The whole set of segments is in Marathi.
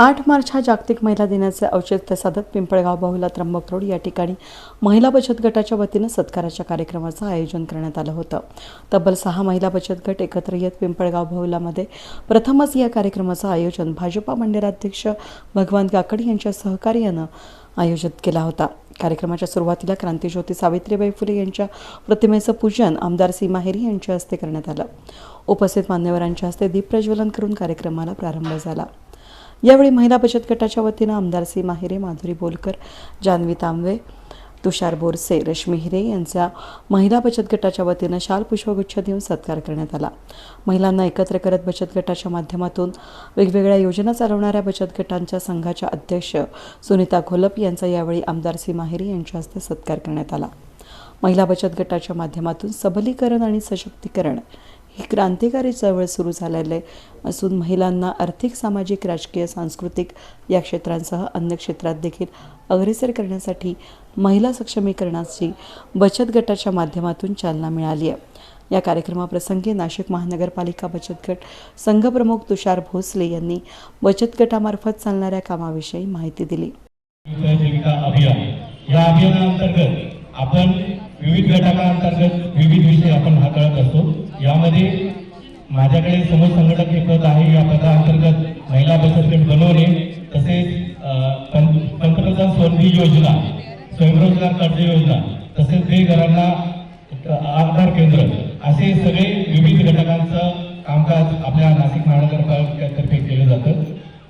आठ मार्च हा जागतिक महिला दिनाचे औचित्य साधत पिंपळगाव बहुला त्र्यंबक रोड या ठिकाणी महिला बचत गटाच्या वतीनं सत्काराच्या कार्यक्रमाचं आयोजन करण्यात आलं होतं. तब्बल सहा महिला बचत गट एकत्र येत पिंपळगाव बहुलामध्ये प्रथमच या कार्यक्रमाचं आयोजन भाजपा मंडळाध्यक्ष भगवान काकड यांच्या सहकार्यानं आयोजित केला होता. कार्यक्रमाच्या सुरुवातीला क्रांतीज्योती सावित्रीबाई फुले यांच्या प्रतिमेचं पूजन आमदार सीमा हेरी यांच्या हस्ते करण्यात आलं. उपस्थित मान्यवरांच्या हस्ते दीप प्रज्वलन करून कार्यक्रमाला प्रारंभ झाला. यावेळी महिला बचत गटाच्या वतीनं आमदार सी माहिरे माधुरी बोलकर जान्हवी तांबवे तुषार बोरसे रश्मी हिरे यांचा महिला बचत गटाच्या वतीनं शाल पुष्पगुच्छ देऊन सत्कार करण्यात आला. महिलांना एकत्र करत बचत गटाच्या माध्यमातून वेगवेगळ्या योजना चालवणाऱ्या बचत गटांच्या संघाच्या अध्यक्ष सुनीता घोलप यांचा यावेळी आमदार सी माहेरी यांच्या हस्ते सत्कार करण्यात आला. महिला बचत गटाच्या माध्यमातून सबलीकरण आणि सशक्तीकरण ही क्रांतिकारी चळवळ सुरू झालेले असून महिलांना आर्थिक सामाजिक राजकीय सांस्कृतिक या क्षेत्रांसह अन्य क्षेत्रात देखील अग्रेसर करण्यासाठी महिला सक्षमीकरणाची बचत गटाच्या माध्यमातून चालना मिळाली आहे. या कार्यक्रमाप्रसंगी नाशिक महानगरपालिका बचत गट संघप्रमुख तुषार भोसले यांनी बचत गटामार्फत चालणाऱ्या कामाविषयी माहिती दिली. या अभियानाअंतर्गत आपण विविध घटकांतर्गत विविध विषय आपण हाताळत असतो. यामध्ये माझ्याकडे समूह संघटक हे पद आहे. या पदाअंतर्गत महिला बचत गट बनवणे तसेच पंतप्रधान स्वनिधी योजना स्वयंरोजगार कर्ज योजना तसेच ते घरांना आधार केंद्र असे सगळे विविध घटकांचं कामकाज आपल्या नाशिक महानगरपालिकेतर्फे केलं जातं.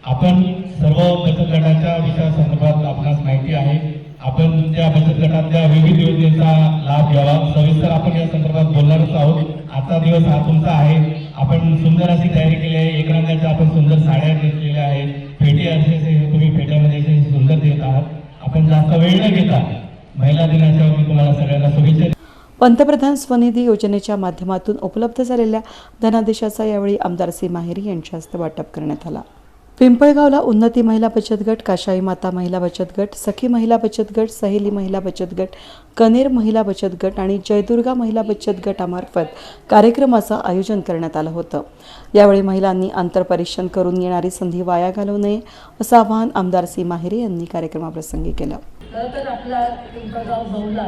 आपण सर्व बचत गटाच्या विषयासंदर्भात आपणास माहिती आहे आपण त्या बचत गटातल्या विविध योजनेचा लाभ घ्यावा. सविस्तर आपण या संदर्भात बोलणारच आहोत. आजचा दिवस हा तुमचा आहे. आपण सुंदर अशी तयारी केली आहे. एक रंगाच्या आपण सुंदर साड्या घेतलेल्या आहेत. फेटी असे तुम्ही फेट्यामध्ये सुंदर देत आहात. आपण जास्त वेळ न घेता महिला दिनाच्या मी तुम्हाला सगळ्यांना शुभेच्छा पंतप्रधान स्वनिधी योजनेच्या माध्यमातून उपलब्ध झालेल्या धनादेशाचा यावेळी आमदार सी माहेरी यांच्या हस्ते वाटप करण्यात आला. पिंपळगावला उन्नती महिला बचत गट काशाई माता महिला बचत गट सखी महिला बचत गट सहेली महिला बचत गट कनेर महिला बचत गट आणि जयदुर्गा महिला बचत गटामार्फत कार्यक्रमाचं आयोजन करण्यात आलं होतं. यावेळी महिलांनी आंतरपरीक्षण करून येणारी संधी वाया घालवू नये असं आवाहन आमदार सी. माहेरे यांनी कार्यक्रमाप्रसंगी केलं. तर आपला पिंपळगाव बहुला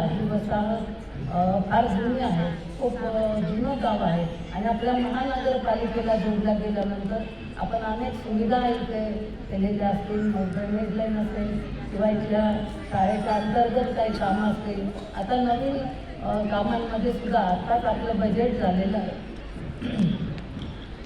फार जुनी आहे. खूप जुनं गाव आहे. आणि आपल्या महानगरपालिकेला जोडल्या गेल्यानंतर आपण अनेक सुविधा इथे केलेल्या असतील ड्रेनेज लाईन असेल किंवा इथल्या शाळेच्या अंतर्गत काही कामं असतील. आता नवीन कामांमध्ये सुद्धा आत्ताच आपलं बजेट झालेलं आहे.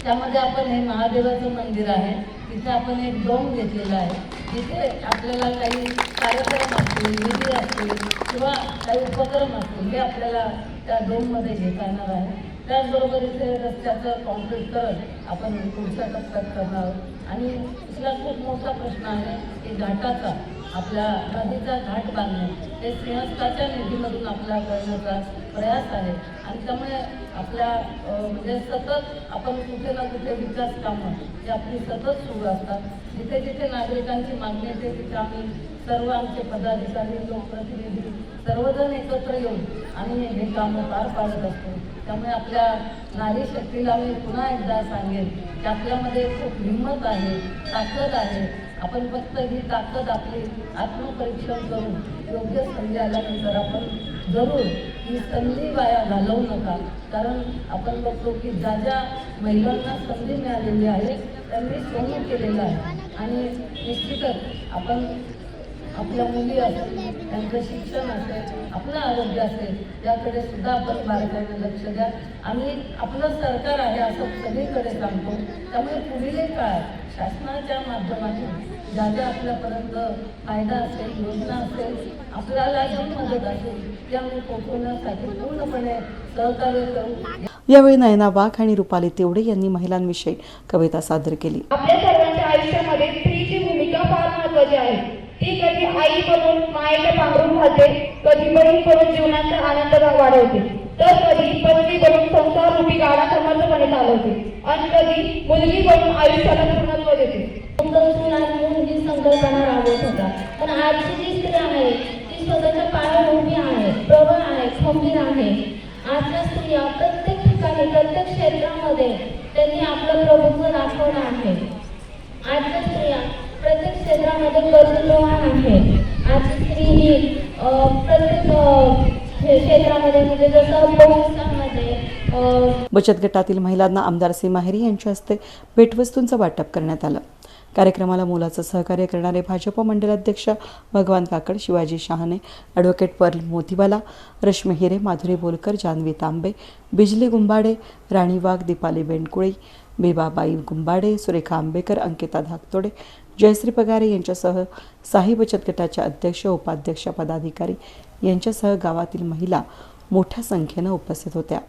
त्यामध्ये आपण हे महादेवाचं मंदिर आहे. तिथे आपण एक डोम घेतलेला आहे. जिथे आपल्याला काही कार्यक्रम असतील विधी असतील किंवा काही उपक्रम असतील हे आपल्याला त्या डोममध्ये घेता येणार आहे. त्याचबरोबर इथे रस्त्याचं कॉन्क्रीट करत आपण पुढच्या टप्प्यात करणार आहोत. आणि इथला खूप मोठा प्रश्न आहे की घाटाचा आपल्या नदीचा घाट बांधणे ते सिंहस्थाच्या निधीमधून आपला करण्याचा प्रयास आहे. आणि त्यामुळे आपल्या म्हणजे सतत आपण कुठे ना कुठे विकास कामं ही आपली सतत सुरू असतात जिथे जिथे नागरिकांची मागणी येते तिथे आम्ही सर्व आमचे पदाधिकारी लोकप्रतिनिधी सर्वजण एकत्र येऊन आम्ही हे कामं पार पाडत असतो. त्यामुळे आपल्या नारी शक्तीला मी पुन्हा एकदा सांगेन की आपल्यामध्ये खूप हिंमत आहे ताकद आहे. आपण फक्त ही ताकद आपली आत्मपरीक्षण करून योग्य संधी आल्यानंतर आपण जरूर ही संधी वाया घालवू नका. कारण आपण बघतो की ज्या ज्या महिलांना संधी मिळालेली आहे त्यांनी सोनं केलेलं आहे. आणि निश्चितच आपण आपल्या मुली असतील त्यांचं शिक्षण असेल आपलं आरोग्य असेल याकडे सुद्धा आपण बारकाईने लक्ष द्या. आम्ही आपलं सरकार आहे असं सगळीकडे सांगतो. त्यामुळे पुढील काळ शासनाच्या माध्यमातून ज्या ज्या आपल्यापर्यंत फायदा असेल योजना असेल आपल्याला जी मदत असेल ती आम्ही पोचवण्यासाठी पूर्णपणे सहकार्य करू. यावेळी नयना वाघ आणि रुपाली तेवडे यांनी महिलांविषयी कविता सादर केली. महत्त्वाचे आहे? ती कधी आई बनून मायेला पांघरून घालते कधी बहीण बनून जीवनाचा आनंद वाढवते. तर कधी पत्नी बनून संसार रूपी गाडा समर्थपणे चालवते. आणि कधी मुलगी बनून आयुष्याला पूर्णत्व देते. सुंदर ही संकल्पना राबवत होता. पण आजची जी स्त्री आहे ती स्वतःच्या पायावर उभी आहे प्रबळ आहे खंबीर आहे. आजच्या स्त्रिया प्रत्येक ठिकाणी प्रत्येक क्षेत्रामध्ये त्यांनी आपलं प्रभुत्व दाखवलं आहे. आजच्या स्त्रिया प्रत्येक क्षेत्रामध्ये कर्तृत्ववान आहे. आजची स्त्री ही प्रत्येक क्षेत्रामध्ये म्हणजे जसं बहुसंमध्ये बचत गटातील महिलांना आमदार सीमाहेरी यांच्या हस्ते भेटवस्तूंचं वाटप करण्यात आलं. कार्यक्रमाला मोलाचं सहकार्य करणारे भाजप मंडलाध्यक्ष भगवान काकड शिवाजी शहाणे ॲडव्होकेट पर्ल मोतीवाला रश्मी हिरे माधुरी बोलकर जान्हवी तांबे बिजली गुंबाडे राणी वाघ दीपाली बेंडकुळी बेबाबाई गुंबाडे सुरेखा आंबेकर अंकिता धाकतोडे जयश्री पगारे यांच्यासह साही बचत गटाच्या अध्यक्ष उपाध्यक्ष पदाधिकारी यांच्यासह गावातील महिला मोठ्या संख्येनं उपस्थित होत्या.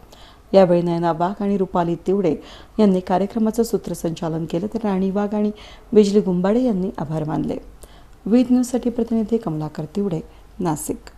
यावेळी नयना वाघ आणि रुपाली तिवडे यांनी कार्यक्रमाचं सूत्रसंचालन केलं तर राणी वाघ आणि बिजली गुंबाडे यांनी आभार मानले. वीज न्यूजसाठी प्रतिनिधी कमलाकर तिवडे नाशिक.